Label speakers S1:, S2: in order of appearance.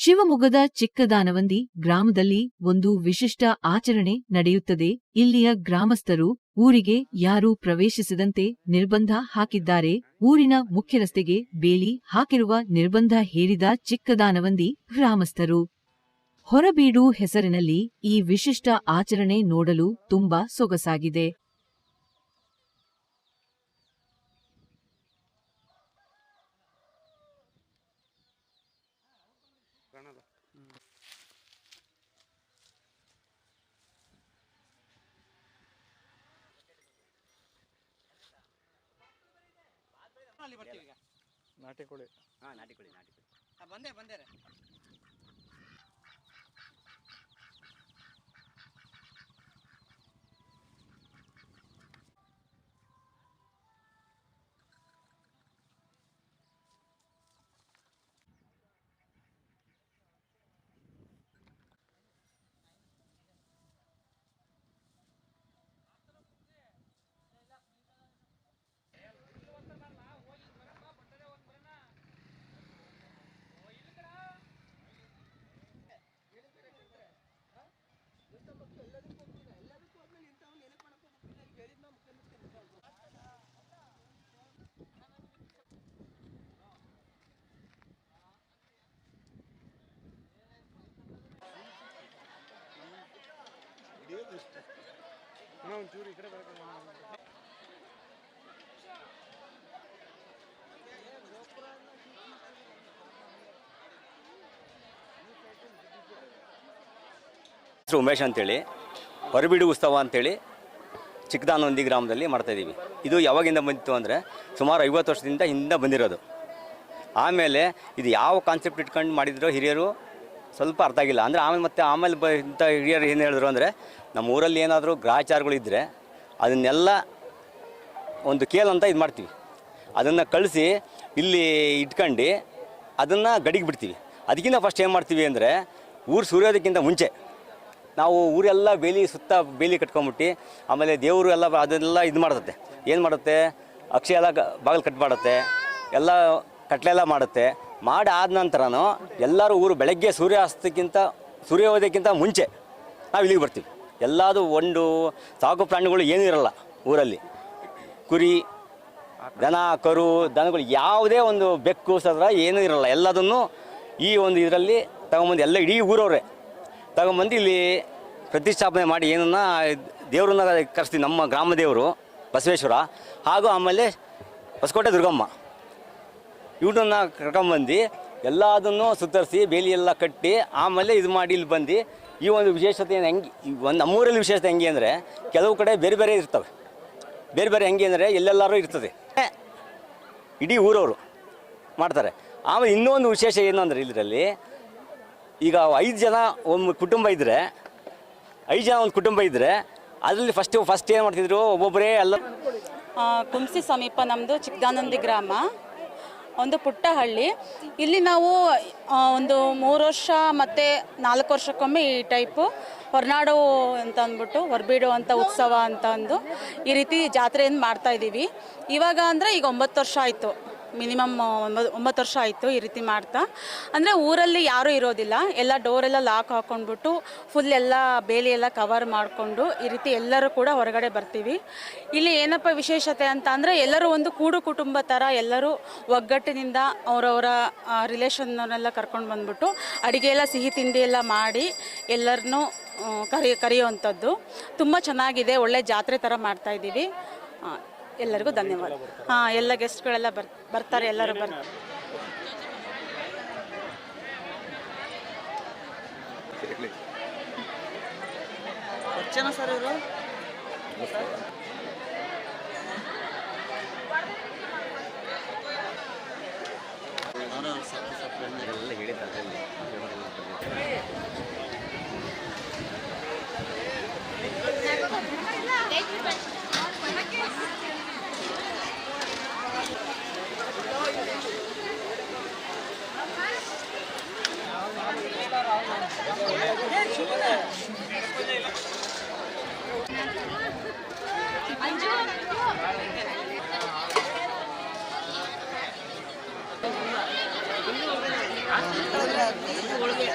S1: ಶಿವಮೊಗ್ಗದ ಚಿಕ್ಕದಾನವಂದಿ ಗ್ರಾಮದಲ್ಲಿ ಒಂದು ವಿಶಿಷ್ಟ ಆಚರಣೆ ನಡೆಯುತ್ತದೆ. ಇಲ್ಲಿಯ ಗ್ರಾಮಸ್ಥರು ಊರಿಗೆ ಯಾರೂ ಪ್ರವೇಶಿಸದಂತೆ ನಿರ್ಬಂಧ ಹಾಕಿದ್ದಾರೆ. ಊರಿನ ಮುಖ್ಯ ರಸ್ತೆಗೆ ಬೇಲಿ ಹಾಕಿರುವ ನಿರ್ಬಂಧ ಹೇರಿದ ಚಿಕ್ಕದಾನವಂದಿ ಗ್ರಾಮಸ್ಥರು. ಹೊರಬೀಡು ಹೆಸರಿನಲ್ಲಿ ಈ ವಿಶಿಷ್ಟ ಆಚರಣೆ ನೋಡಲು ತುಂಬಾ ಸೊಗಸಾಗಿದೆ.
S2: ಅಲ್ಲಿ ಬರ್ತೀವಿ ಈಗ
S3: ನಾಟಿ ಕೋಳಿ
S4: ಹಾಂ ನಾಟಿ ಕೋಳಿ ನಾಟಿ ಕೋಳಿ
S2: ಆ, ಬಂದೆ ಬಂದೆ ರೀ
S3: ಒಂಚೂರು ಈ ಕಡೆ
S4: ಉಮೇಶ್ ಅಂತೇಳಿ, ಹೊರಬೀಡು ಉತ್ಸವ ಅಂತೇಳಿ ಚಿಕ್ಕದಾನಂದಿ ಗ್ರಾಮದಲ್ಲಿ ಮಾಡ್ತಾ ಇದ್ದೀವಿ. ಇದು ಯಾವಾಗಿಂದ ಬಂದಿತ್ತು ಅಂದರೆ ಸುಮಾರು ಐವತ್ತು ವರ್ಷದಿಂದ ಹಿಂದೆ ಬಂದಿರೋದು. ಆಮೇಲೆ ಇದು ಯಾವ ಕಾನ್ಸೆಪ್ಟ್ ಇಟ್ಕೊಂಡು ಮಾಡಿದ್ರು ಹಿರಿಯರು? ಸ್ವಲ್ಪ ಅರ್ಥ ಆಗಿಲ್ಲ. ಅಂದರೆ ಆಮೇಲೆ ಮತ್ತೆ ಆಮೇಲೆ ಬ ಇಂಥ ಹಿರಿಯರು ಏನು ಹೇಳಿದ್ರು ಅಂದರೆ, ನಮ್ಮ ಊರಲ್ಲಿ ಏನಾದರೂ ಗ್ರಹಚಾರಗಳಿದ್ದರೆ ಅದನ್ನೆಲ್ಲ ಒಂದು ಕೇಲ್ ಅಂತ ಇದು ಮಾಡ್ತೀವಿ. ಅದನ್ನು ಕಳಿಸಿ ಇಲ್ಲಿ ಇಟ್ಕೊಂಡು ಅದನ್ನು ಗಡಿಗೆ ಬಿಡ್ತೀವಿ. ಅದಕ್ಕಿಂತ ಫಸ್ಟ್ ಏನು ಮಾಡ್ತೀವಿ ಅಂದರೆ, ಊರು ಸುರಿಯೋದಕ್ಕಿಂತ ಮುಂಚೆ ನಾವು ಊರೆಲ್ಲ ಬೇಲಿ ಸುತ್ತ ಬೇಲಿ ಕಟ್ಕೊಂಬಿಟ್ಟು, ಆಮೇಲೆ ದೇವರು ಎಲ್ಲ ಅದೆಲ್ಲ ಇದು ಮಾಡುತ್ತೆ. ಏನು ಮಾಡುತ್ತೆ? ಅಕ್ಷಯ ಎಲ್ಲ ಬಾಗಿಲು ಕಟ್ ಮಾಡುತ್ತೆ ಎಲ್ಲ ಕಟ್ಲೆಲ್ಲ ಮಾಡುತ್ತೆ. ಮಾಡಿ ಆದ ನಂತರನೂ ಎಲ್ಲರೂ ಊರು ಬೆಳಗ್ಗೆ ಸೂರ್ಯಾಸ್ತಕ್ಕಿಂತ, ಸೂರ್ಯೋದಯಕ್ಕಿಂತ ಮುಂಚೆ ನಾವು ಇಲ್ಲಿಗೆ ಬರ್ತೀವಿ. ಎಲ್ಲದು ಒಂದು, ಸಾಕು ಪ್ರಾಣಿಗಳು ಏನೂ ಇರಲ್ಲ ಊರಲ್ಲಿ. ಕುರಿ, ದನ, ಕರು, ದನಗಳು ಯಾವುದೇ ಒಂದು ಬೆಕ್ಕು, ಸದ್ರ ಏನೂ ಇರಲ್ಲ. ಎಲ್ಲದನ್ನು ಈ ಒಂದು ಇದರಲ್ಲಿ ತಗೊಂಬಂದು, ಎಲ್ಲ ಇಡೀ ಊರವರೇ ತಗೊಂಬಂದು ಇಲ್ಲಿ ಪ್ರತಿಷ್ಠಾಪನೆ ಮಾಡಿ ಏನನ್ನ ದೇವ್ರನ್ನ ಕರೆಸ್ತೀವಿ ನಮ್ಮ ಗ್ರಾಮ ದೇವರು ಬಸವೇಶ್ವರ ಹಾಗೂ ಆಮೇಲೆ ಹೊಸಕೋಟೆ ದುರ್ಗಮ್ಮ. ಇವ್ರನ್ನ ಕರ್ಕೊಂಬಂದು ಎಲ್ಲದನ್ನು ಸುತ್ತರಿಸಿ ಬೇಲಿ ಎಲ್ಲ ಕಟ್ಟಿ ಆಮೇಲೆ ಇದು ಮಾಡಿ ಇಲ್ಲಿ ಬಂದು ಈ ಒಂದು ವಿಶೇಷತೆ ಏನು ಹೆಂಗೆ ಒಂದು ನಮ್ಮೂರಲ್ಲಿ ವಿಶೇಷತೆ ಹೆಂಗೆ ಅಂದರೆ ಕೆಲವು ಕಡೆ ಬೇರೆ ಬೇರೆ ಇರ್ತವೆ. ಬೇರೆ ಬೇರೆ ಹೆಂಗೆ ಅಂದರೆ ಎಲ್ಲೆಲ್ಲರೂ ಇರ್ತದೆ. ಇಡೀ ಊರವರು ಮಾಡ್ತಾರೆ. ಆಮೇಲೆ ಇನ್ನೊಂದು ವಿಶೇಷ ಏನು ಅಂದರೆ ಇದರಲ್ಲಿ ಈಗ ಐದು ಜನ ಒಂದು ಕುಟುಂಬ ಇದ್ದರೆ ಐದು ಜನ ಒಂದು ಕುಟುಂಬ ಇದ್ದರೆ ಅದರಲ್ಲಿ ಫಸ್ಟ್ ಫಸ್ಟ್ ಏನು ಮಾಡ್ತಿದ್ರು? ಒಬ್ಬೊಬ್ಬರೇ ಎಲ್ಲ
S5: ಕುಂಸಿ ಸಮೀಪ ನಮ್ಮದು ಚಿಕ್ಕದಾನಂದಿ ಗ್ರಾಮ. ಒಂದು ಪುಟ್ಟ ಹಳ್ಳಿ ಇಲ್ಲಿ ನಾವು ಒಂದು ಮೂರು ವರ್ಷ ಮತ್ತು ನಾಲ್ಕು ವರ್ಷಕ್ಕೊಮ್ಮೆ ಈ ಟೈಪು ಹೊರನಾಡು ಅಂತ ಅಂದ್ಬಿಟ್ಟು, ಹೊರಬೀಡು ಅಂತ ಉತ್ಸವ ಅಂತ ಅಂದು ಈ ರೀತಿ ಜಾತ್ರೆಯನ್ನು ಮಾಡ್ತಾ ಇದ್ದೀವಿ. ಇವಾಗ ಅಂದರೆ ಈಗ ಒಂಬತ್ತು ವರ್ಷ ಆಯಿತು. ಮಿನಿಮಮ್ ಒಂಬತ್ತು ವರ್ಷ ಆಯಿತು ಈ ರೀತಿ ಮಾಡ್ತಾ. ಅಂದರೆ ಊರಲ್ಲಿ ಯಾರೂ ಇರೋದಿಲ್ಲ. ಎಲ್ಲ ಡೋರೆಲ್ಲ ಲಾಕ್ ಹಾಕ್ಕೊಂಡ್ಬಿಟ್ಟು ಫುಲ್ ಎಲ್ಲ ಬೇಲಿ ಎಲ್ಲ ಕವರ್ ಮಾಡಿಕೊಂಡು ಈ ರೀತಿ ಎಲ್ಲರೂ ಕೂಡ ಹೊರಗಡೆ ಬರ್ತೀವಿ. ಇಲ್ಲಿ ಏನಪ್ಪ ವಿಶೇಷತೆ ಅಂತ ಅಂದರೆ ಎಲ್ಲರೂ ಒಂದು ಕೂಡು ಕುಟುಂಬ ಥರ ಎಲ್ಲರೂ ಒಗ್ಗಟ್ಟಿನಿಂದ ಅವರವರ ರಿಲೇಷನ್ನವರೆಲ್ಲ ಕರ್ಕೊಂಡು ಬಂದ್ಬಿಟ್ಟು ಅಡುಗೆ ಎಲ್ಲ ಸಿಹಿ ತಿಂಡಿ ಎಲ್ಲ ಮಾಡಿ ಎಲ್ಲರನ್ನೂ ಕರಿ ಕರೆಯುವಂಥದ್ದು. ತುಂಬ ಚೆನ್ನಾಗಿದೆ. ಒಳ್ಳೆ ಜಾತ್ರೆ ಥರ ಮಾಡ್ತಾ ಇದ್ದೀವಿ. ಆ, ಎಲ್ಲರಿಗೂ ಧನ್ಯವಾದ. ಹಾ ಎಲ್ಲ ಗೆಸ್ಟ್ಗಳೆಲ್ಲ ಬರ್ ಬರ್ತಾರೆ ಎಲ್ಲರೂ ಬರ್ತಾರೆ
S2: ಜನ ಸರ್ ಇವರು? ಹೋಳಿಗೆ